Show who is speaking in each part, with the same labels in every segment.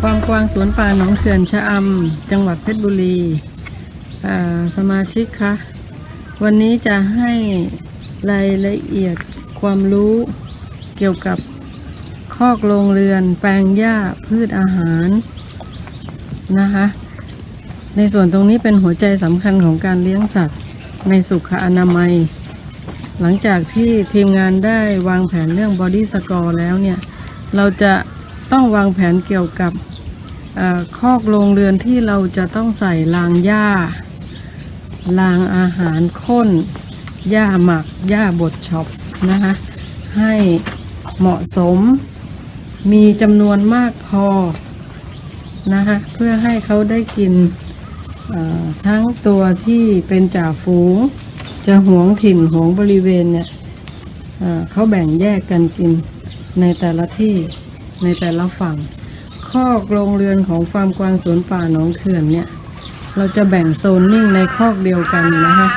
Speaker 1: ฟาร์มกวางสวนป่าหนองเขื่อนชะอำจังหวัดเพชรบุรีสมาชิกคะวันนี้จะให้รายละเอียดความรู้เกี่ยวกับคอกโรงเรือน แปลงหญ้าพืชอาหารนะคะในส่วนตรงนี้เป็นหัวใจสำคัญของการเลี้ยงสัตว์ในสุขอนามัย หลังจากที่ทีมงานได้วางแผนเรื่องบอดี้สกอร์แล้วเนี่ย เราจะต้องวางแผนเกี่ยวกับ คอกโรงเรือนที่เราจะต้องใส่รางหญ้า รางอาหารข้น หญ้าหมัก หญ้าบดช็อปนะคะ ให้เหมาะสม มีจำนวนมากพอนะคะ เพื่อให้เขาได้กินทั้งตัวที่เป็นจ่าฝูง จะหวงถิ่นหวงบริเวณเนี่ยเอ่อเขาแบ่งแยกกันกินในแต่ละที่ในแต่ละฝั่ง คอกโรงเรือนของฟาร์มกวางสวนป่าหนองเขื่อนเนี่ย เราจะแบ่งโซนนิ่งในคอกเดียวกันนะคะ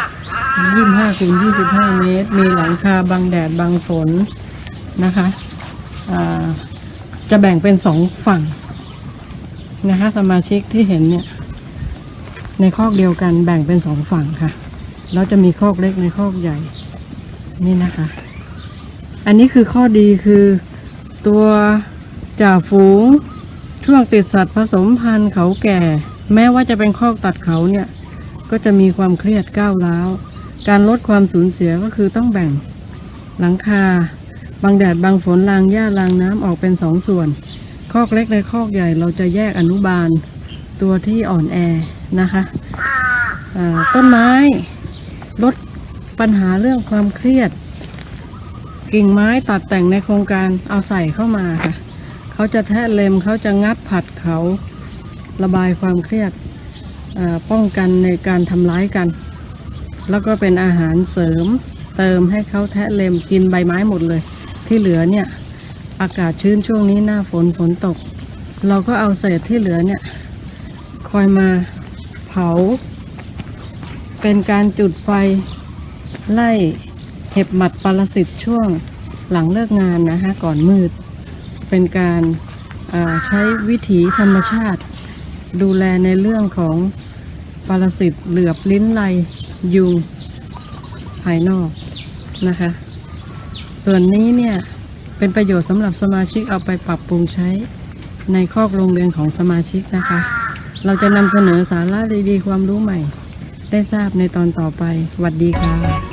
Speaker 1: 25คูณ25 เมตร มีหลังคาบังแดดบังฝนนะคะจะแบ่งเป็นสองฝั่งนะคะสมาชิกที่เห็นเนี่ย ในคอกเดียวกันแบ่งเป็นสองฝั่งค่ะ แล้วจะมีคอกเล็กในคอกใหญ่ นี่นะคะ อันนี้คือข้อดีคือตัวจ่าฝูง ช่วงติดสัตว์ผสมพันธุ์เขาแก่ แม้ว่าจะเป็นคอกตัดเขาเนี่ย ก็จะมีความเครียดก้าวร้าว การลดความสูญเสียก็คือต้องแบ่งหลังคา บางแดดบางฝนรางหญ้ารางน้ำออกเป็นสองส่วน คอกเล็กในคอกใหญ่เราจะแยกอนุบาล ตัวที่อ่อนแอนะคะต้นไม้ลดปัญหาเรื่องความเครียด กิ่งไม้ตัดแต่งในโครงการเอาใส่เข้ามาค่ะ เขาจะแทะเล็มเขาจะงัดผัดเขาระบายความเครียดป้องกันในการทำร้ายกัน แล้วก็เป็นอาหารเสริมเติมให้เขาแทะเล็มกินใบไม้หมดเลย ที่เหลือเนี่ยอากาศชื้นช่วงนี้หน้าฝนฝนตก เราก็เอาเศษที่เหลือเนี่ยคอยมาเผา เป็นการจุดไฟไล่เห็บหมัดปรสิตช่วงหลังเลิกงานนะคะก่อนมืด เป็นการใช้วิถีธรรมชาติ ดูแลในเรื่องของปรสิตเหลือบลิ้นไลยุงภายนอกนะคะ ส่วนนี้เนี่ยเป็นประโยชน์สำหรับสมาชิกเอาไปปรับปรุงใช้ในคอกโรงเรียนของสมาชิกนะคะ เราจะนำเสนอสาระดีๆความรู้ใหม่ ได้ทราบในตอนต่อไปหวัดดีค่ะ